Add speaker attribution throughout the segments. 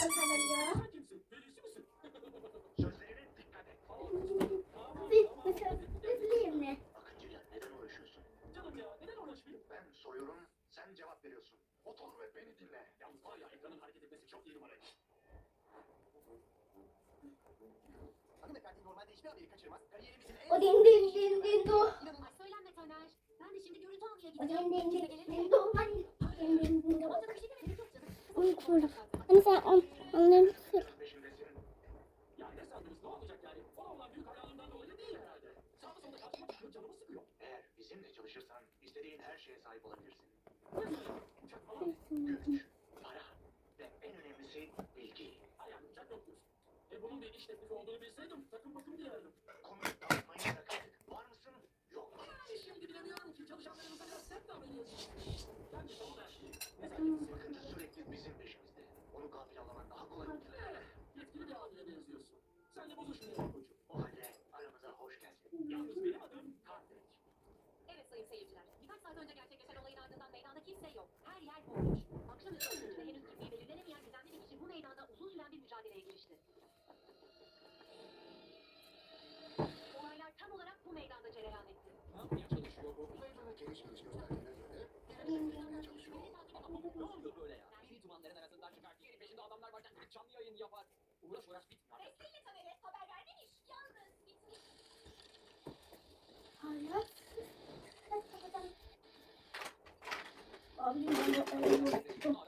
Speaker 1: Bisa. Sahip olabilirsin. Güç, para ve en önemlisi bilgi.
Speaker 2: Hayal uçak yok diyorsun. E bunun bir iş teklifi olduğunu bilseydim takım bakım giyerdim.
Speaker 1: Konuyu dağıtmayı bırak artık. Var mısın? Yok.
Speaker 2: Yani şimdi bilemiyorum ki çalışanlarımıza biraz sert davranıyorsun. Ben de tamam her şeyi. Zannediyorsun?
Speaker 1: Akıncı sürekli bizim peşimizde. Onu gafil avlaman daha kolay
Speaker 2: yetkili bir abiye benziyorsun. Sen de koçum.
Speaker 3: Kimse yok. Her yer bomboş. Akşamüstü örgütüne henüz kimliği belirlenemeyen bir kişi bu meydanda uzun süren bir mücadeleye girişti. Olaylar tam olarak bu meydanda cereyan etti.
Speaker 2: Ne yapmaya çalışıyor bu?
Speaker 1: Meydana geniş gösterdiğine göre birilerini tutmaya çalışıyor.
Speaker 2: Ne oluyor böyle ya? Biri dumanların arasından çıkar, diğeri peşinde adamlar varken gidip canlı yayın yapar. Uğraş uğraş bitmiyor.
Speaker 3: Besleyle Taner'e haber vermemiş. Yalnız bitmiş.
Speaker 4: Hayır.
Speaker 2: どうも。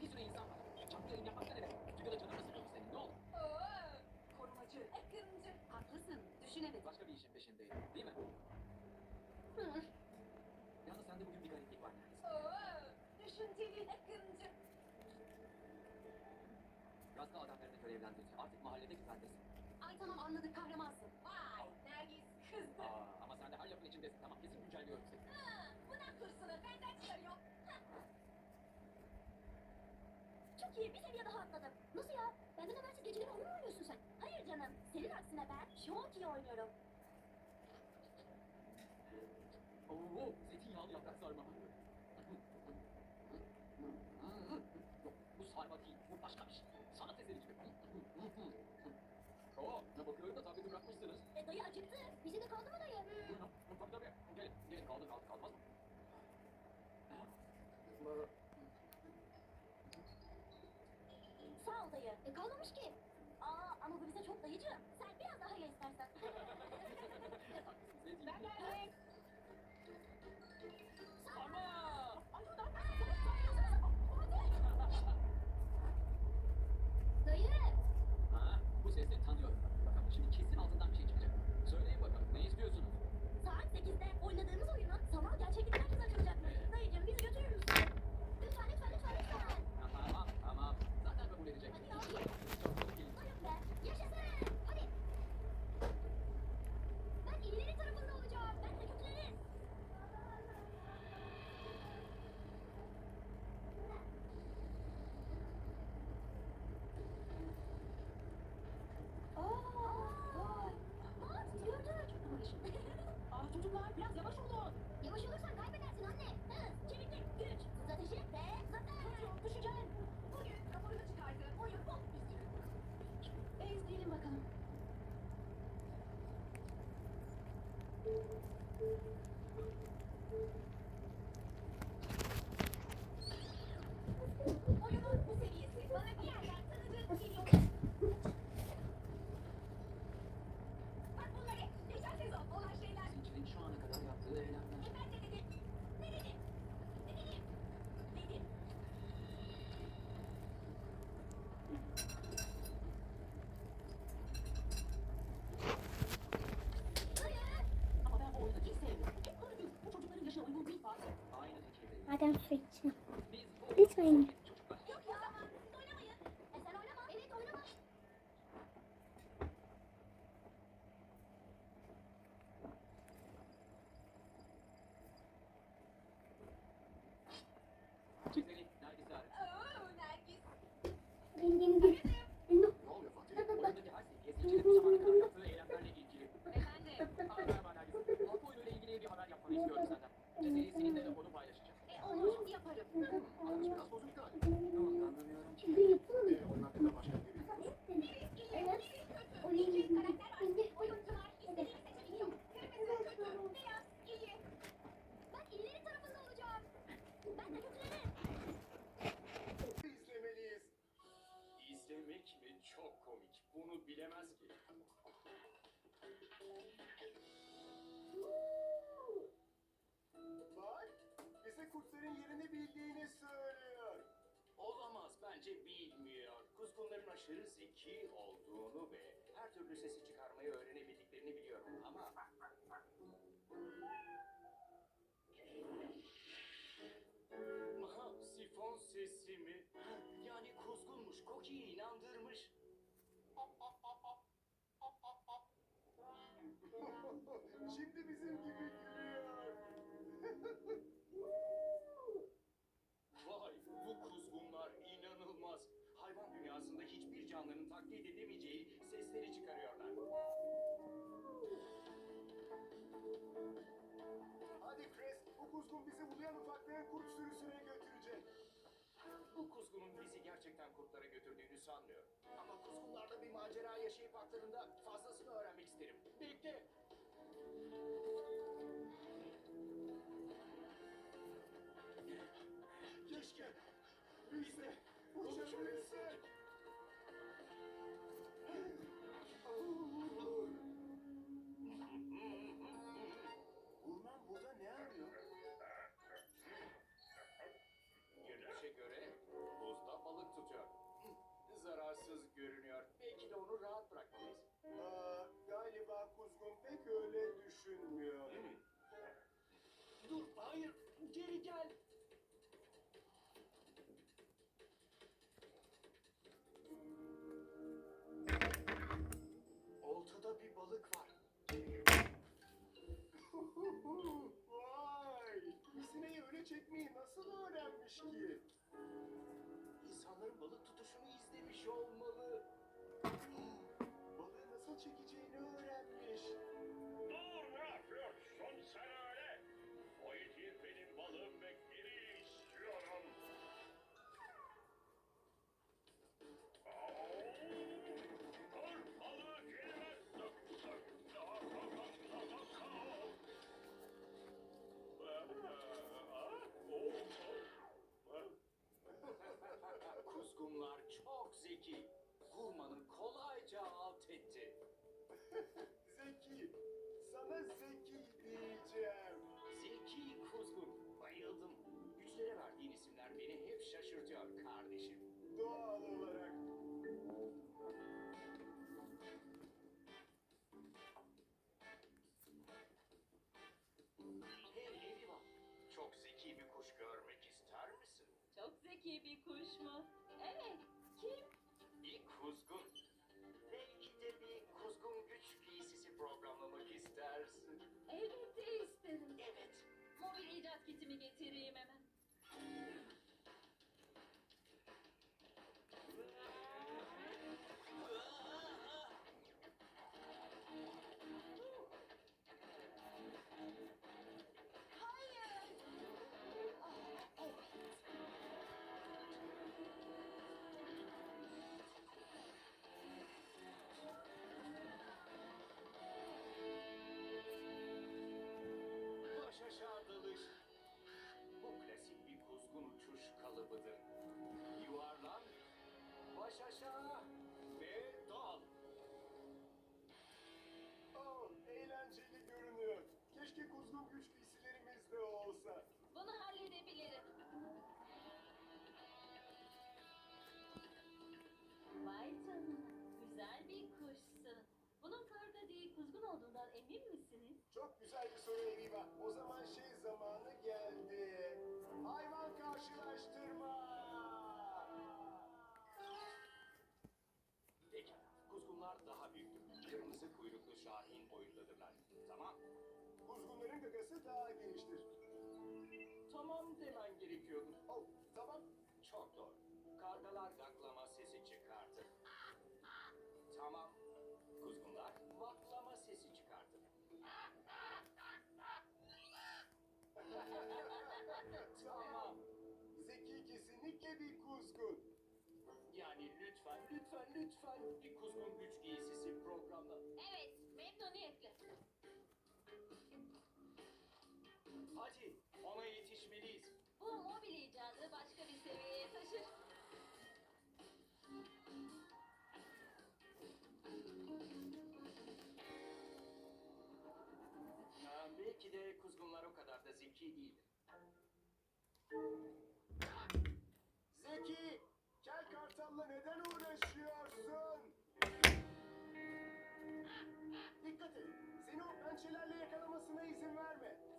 Speaker 2: Bir sürü insan var. Yayın yapmakta ne? Stüdyoda canını sıkıyor senin. Ne olur?
Speaker 3: Korumacı, akıncı. Haklısın. Düşünemedim.
Speaker 2: Başka bir işin peşindeyim. Değil mi? Yalnız sende bugün bir gariplik var neredeyse.
Speaker 3: Düşünceli, akıncı.
Speaker 2: Gazlı adamlarını görevlendirince artık mahallede güvendesin.
Speaker 3: Ay tamam anladık kahramansın. Vay Nergis kızdı.
Speaker 2: Aa, ama sen de her lafın içindesin. Tamam kesin güncelliyorum seni.
Speaker 3: Buna kursunu benden çıkarıyor. İyi bir seviye daha atladım. Nasıl ya? Benden habersiz geceleri oyun mu oynuyorsun sen? Hayır canım. Senin aksine ben çok iyi oynuyorum.
Speaker 2: Oo, zeytinyağlı yaprak sarma. Yok, bu sarma değil, bu başka bir şey. Sanat eseri gibi. Oo, ne bakıyorum da tableti bırakmışsınız.
Speaker 3: E dayı acıktı. Bize de kaldı mı dayı?
Speaker 2: Tabii tabii. Gelin, gelin kaldı kaldı kalmaz mı?
Speaker 3: E kalmamış ki.
Speaker 5: Thank you. Adam
Speaker 6: Fritz. This one. 소중한
Speaker 5: 아니에요? aşırı zeki olduğunu ve her türlü sesi çıkarmayı öğrenebildiklerini biliyorum ama... Aha, sifon sesi mi? Yani kuzgunmuş, Koki'yi inandırmış.
Speaker 6: Şimdi bizim gibi
Speaker 5: canlının taklit edemeyeceği sesleri çıkarıyorlar.
Speaker 6: Hadi Chris, bu kuzgun bizi uluyan ufaklayan kurt sürüsüne götürecek.
Speaker 5: Bu kuzgunun bizi gerçekten kurtlara götürdüğünü sanmıyorum. Ama kuzgunlarla bir macera yaşayıp haklarında fazlasını öğrenmek isterim.
Speaker 6: Birlikte çekmeyi nasıl öğrenmiş ki?
Speaker 5: İnsanların balık tutuşunu izlemiş olmalı. खुश aşağı ve dal.
Speaker 6: Oh, eğlenceli görünüyor. Keşke kuzgun güç giysilerimiz de olsa.
Speaker 7: Bunu halledebilirim. Vay canına. Güzel bir kuşsun. Bunun karga değil kuzgun olduğundan emin misiniz?
Speaker 6: Çok güzel bir soru Eviva. O zaman şey
Speaker 5: daha
Speaker 6: geniştir.
Speaker 5: Tamam demen gerekiyordu.
Speaker 6: Oh, tamam.
Speaker 5: Çok doğru. Kargalar gaklama sesi çıkartır. Tamam. Kuzgunlar vaklama sesi çıkartır. tamam.
Speaker 6: Zeki kesinlikle bir kuzgun.
Speaker 5: Yani lütfen, lütfen, lütfen bir kuzgun güç Hadi ona yetişmeliyiz.
Speaker 7: Bu mobil icadı başka bir seviyeye taşır.
Speaker 5: Ha, belki de kuzgunlar o kadar da zeki değildir.
Speaker 6: Zeki, kel kartalla neden uğraşıyorsun? Dikkat et. Seni o pençelerle yakalamasına izin verme.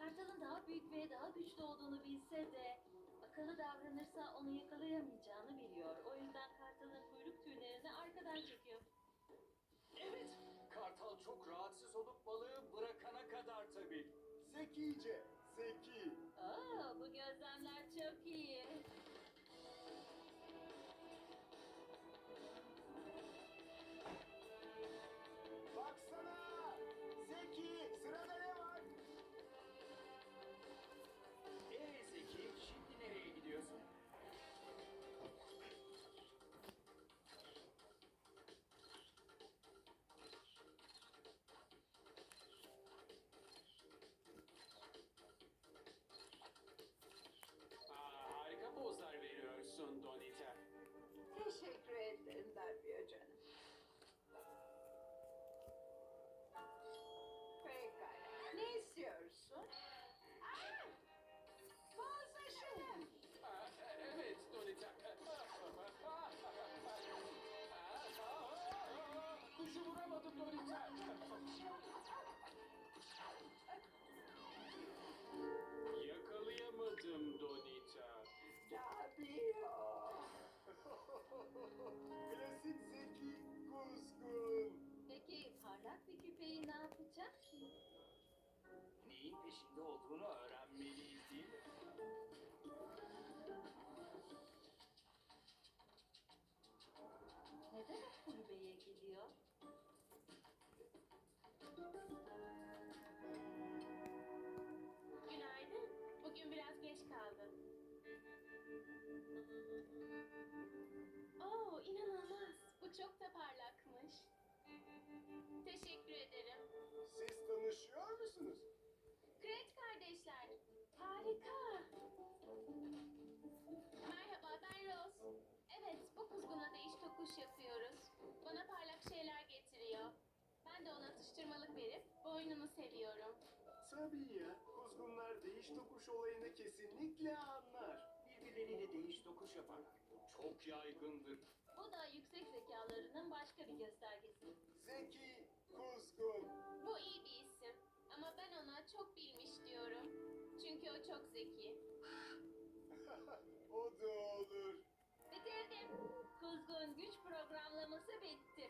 Speaker 7: Kartalın daha büyük ve daha güçlü olduğunu bilse de akıllı davranırsa onu yakalayamayacağını biliyor. O yüzden kartalın kuyruk tüylerini arkadan çekiyor.
Speaker 5: Evet, kartal çok rahatsız olup balığı bırakana kadar tabii.
Speaker 6: Zekice, zeki.
Speaker 7: Aa, bu gözlemler çok iyi.
Speaker 8: Yakalayamadım Donita.
Speaker 9: Darbiyo.
Speaker 6: Klasik zeki kuzgun.
Speaker 7: Peki parlak bir küpeyi ne yapacak ki?
Speaker 5: Neyin peşinde olduğunu öğrenmeliyiz
Speaker 10: Bugün biraz geç kaldım. Oo, inanılmaz. Bu çok da parlakmış. Teşekkür ederim.
Speaker 6: Siz tanışıyor musunuz?
Speaker 10: Gret kardeşler. Harika. Merhaba, ben Rose. Evet, bu kuzguna değiş tokuş yapıyoruz. Bana parlak şeyler getiriyor. Ben de ona atıştırmalık verip boynunu seviyorum.
Speaker 6: Tabii ya. Değiş tokuş olayını kesinlikle anlar.
Speaker 5: Birbirleriyle değiş tokuş yaparlar. Bu çok yaygındır.
Speaker 7: Bu da yüksek zekalarının başka bir göstergesi.
Speaker 6: Zeki kuzgun.
Speaker 10: Bu iyi bir isim. Ama ben ona çok bilmiş diyorum. Çünkü o çok zeki.
Speaker 6: o da olur.
Speaker 7: Bitirdim. Kuzgun güç programlaması bitti.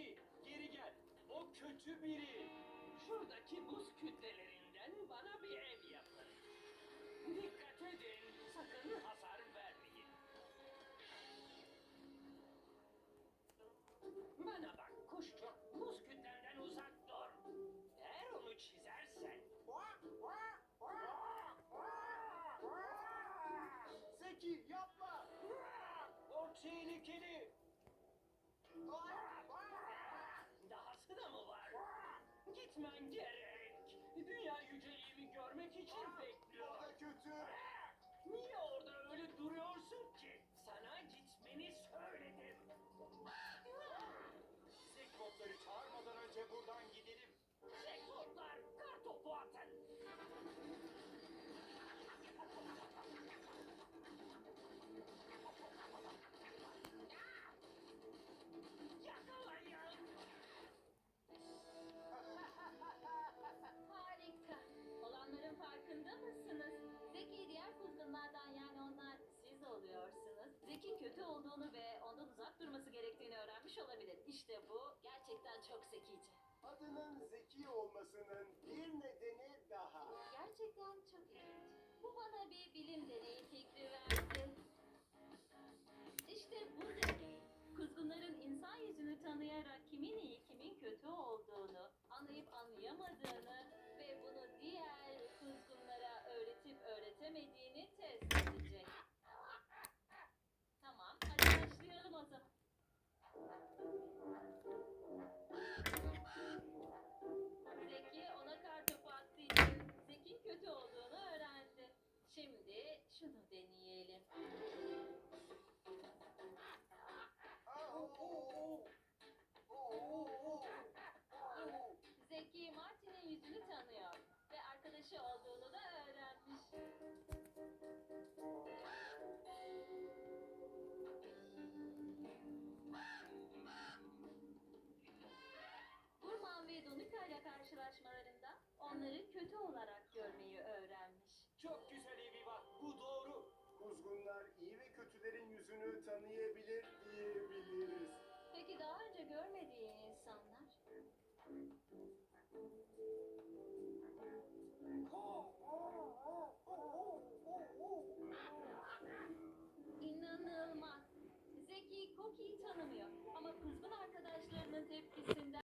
Speaker 11: Zeki,
Speaker 5: geri gel. O kötü biri. Şuradaki buz kütlelerinden bana bir ev yapın. Dikkat edin, sakın hasar vermeyin. Bana bak kuşçuk, buz kütlenden uzak dur. Eğer onu çizersen
Speaker 6: Zeki yapma.
Speaker 5: o tehlikeli. Gitmen gerek. Dünya yüceliğimi görmek için bekliyor.
Speaker 6: kötü. Adının Zeki olmasının bir nedeni daha.
Speaker 7: Gerçekten çok ilginç. Bu bana bir bilim deneyi fikri verdi. İşte bu deney. Kuzgunların insan yüzünü tanıyarak kimin iyi kimin kötü olduğunu, anlayıp anlayamadığını ve bunu diğer kuzgunlara öğretip öğretemediğini test edecek. Tamam, hadi başlayalım o zaman.